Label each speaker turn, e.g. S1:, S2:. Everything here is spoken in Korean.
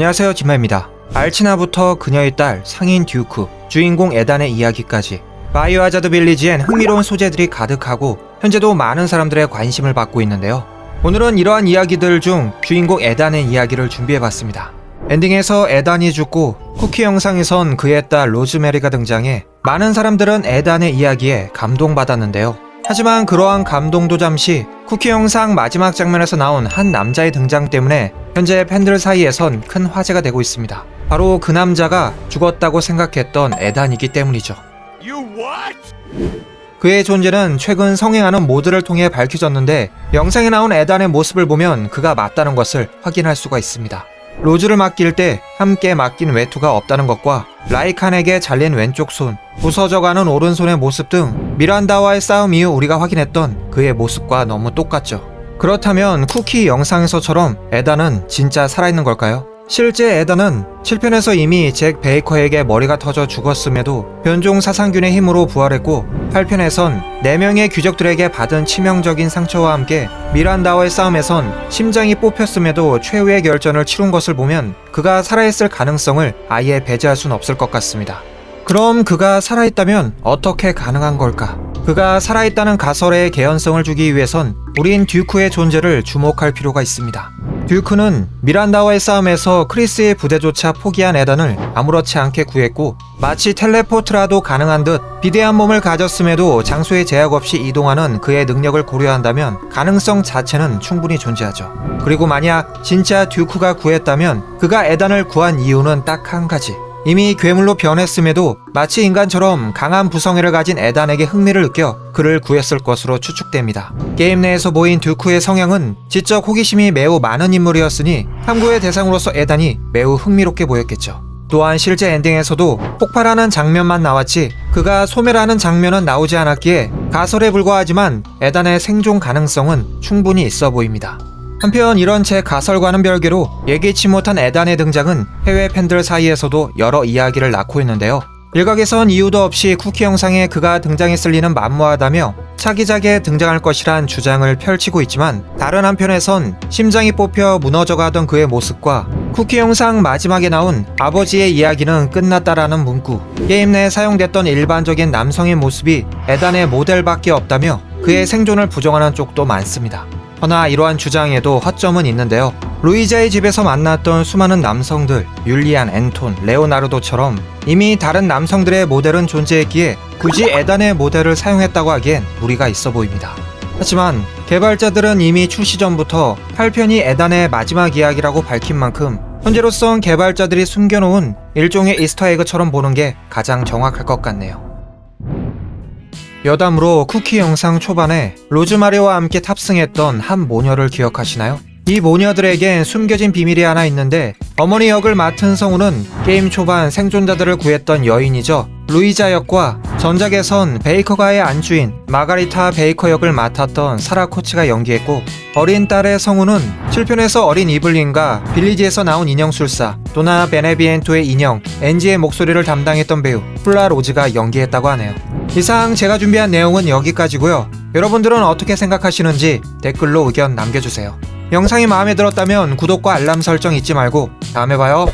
S1: 안녕하세요 진마입니다. 알치나부터 그녀의 딸 상인 듀크, 주인공 에단의 이야기까지 바이오하자드 빌리지엔 흥미로운 소재들이 가득하고 현재도 많은 사람들의 관심을 받고 있는데요. 오늘은 이러한 이야기들 중 주인공 에단의 이야기를 준비해봤습니다. 엔딩에서 에단이 죽고 쿠키 영상에선 그의 딸 로즈메리가 등장해 많은 사람들은 에단의 이야기에 감동받았는데요. 하지만 그러한 감동도 잠시 쿠키 영상 마지막 장면에서 나온 한 남자의 등장 때문에 현재 팬들 사이에선 큰 화제가 되고 있습니다. 바로 그 남자가 죽었다고 생각했던 에단이기 때문이죠. 그의 존재는 최근 성행하는 모드를 통해 밝혀졌는데 영상에 나온 에단의 모습을 보면 그가 맞다는 것을 확인할 수가 있습니다. 로즈를 맡길 때 함께 맡긴 외투가 없다는 것과 라이칸에게 잘린 왼쪽 손, 부서져가는 오른손의 모습 등 미란다와의 싸움 이후 우리가 확인했던 그의 모습과 너무 똑같죠. 그렇다면 쿠키 영상에서처럼 에단은 진짜 살아있는 걸까요? 실제 에단은 7편에서 이미 잭 베이커에게 머리가 터져 죽었음에도 변종 사상균의 힘으로 부활했고 8편에선 4명의 귀족들에게 받은 치명적인 상처와 함께 미란다와의 싸움에선 심장이 뽑혔음에도 최후의 결전을 치룬 것을 보면 그가 살아있을 가능성을 아예 배제할 순 없을 것 같습니다. 그럼 그가 살아있다면 어떻게 가능한 걸까? 그가 살아있다는 가설의 개연성을 주기 위해선 우린 듀크의 존재를 주목할 필요가 있습니다. 듀크는 미란다와의 싸움에서 크리스의 부대조차 포기한 에단을 아무렇지 않게 구했고 마치 텔레포트라도 가능한 듯 비대한 몸을 가졌음에도 장소에 제약 없이 이동하는 그의 능력을 고려한다면 가능성 자체는 충분히 존재하죠. 그리고 만약 진짜 듀크가 구했다면 그가 에단을 구한 이유는 딱 한 가지. 이미 괴물로 변했음에도 마치 인간처럼 강한 부성애를 가진 에단에게 흥미를 느껴 그를 구했을 것으로 추측됩니다. 게임 내에서 보인 듀크의 성향은 지적 호기심이 매우 많은 인물이었으니 탐구의 대상으로서 에단이 매우 흥미롭게 보였겠죠. 또한 실제 엔딩에서도 폭발하는 장면만 나왔지 그가 소멸하는 장면은 나오지 않았기에 가설에 불과하지만 에단의 생존 가능성은 충분히 있어 보입니다. 한편 이런 제 가설과는 별개로 예기치 못한 에단의 등장은 해외 팬들 사이에서도 여러 이야기를 낳고 있는데요. 일각에선 이유도 없이 쿠키 영상에 그가 등장했을 리는 만무하다며 차기작에 등장할 것이란 주장을 펼치고 있지만 다른 한편에선 심장이 뽑혀 무너져가던 그의 모습과 쿠키 영상 마지막에 나온 아버지의 이야기는 끝났다라는 문구 게임 내에 사용됐던 일반적인 남성의 모습이 에단의 모델밖에 없다며 그의 생존을 부정하는 쪽도 많습니다. 허나 이러한 주장에도 허점은 있는데요. 루이자의 집에서 만났던 수많은 남성들, 율리안, 앤톤, 레오나르도처럼 이미 다른 남성들의 모델은 존재했기에 굳이 에단의 모델을 사용했다고 하기엔 무리가 있어 보입니다. 하지만 개발자들은 이미 출시 전부터 8편이 에단의 마지막 이야기라고 밝힌 만큼 현재로선 개발자들이 숨겨놓은 일종의 이스터에그처럼 보는 게 가장 정확할 것 같네요. 여담으로 쿠키 영상 초반에 로즈마리와 함께 탑승했던 한 모녀를 기억하시나요? 이 모녀들에겐 숨겨진 비밀이 하나 있는데 어머니 역을 맡은 성우는 게임 초반 생존자들을 구했던 여인이죠. 루이자 역과 전작에선 베이커가의 안주인 마가리타 베이커 역을 맡았던 사라 코치가 연기했고 어린 딸의 성우는 7편에서 어린 이블린과 빌리지에서 나온 인형술사 도나 베네비엔토의 인형 엔지의 목소리를 담당했던 배우 플라 로즈가 연기했다고 하네요. 이상 제가 준비한 내용은 여기까지고요. 여러분들은 어떻게 생각하시는지 댓글로 의견 남겨주세요. 영상이 마음에 들었다면 구독과 알람 설정 잊지 말고 다음에 봐요.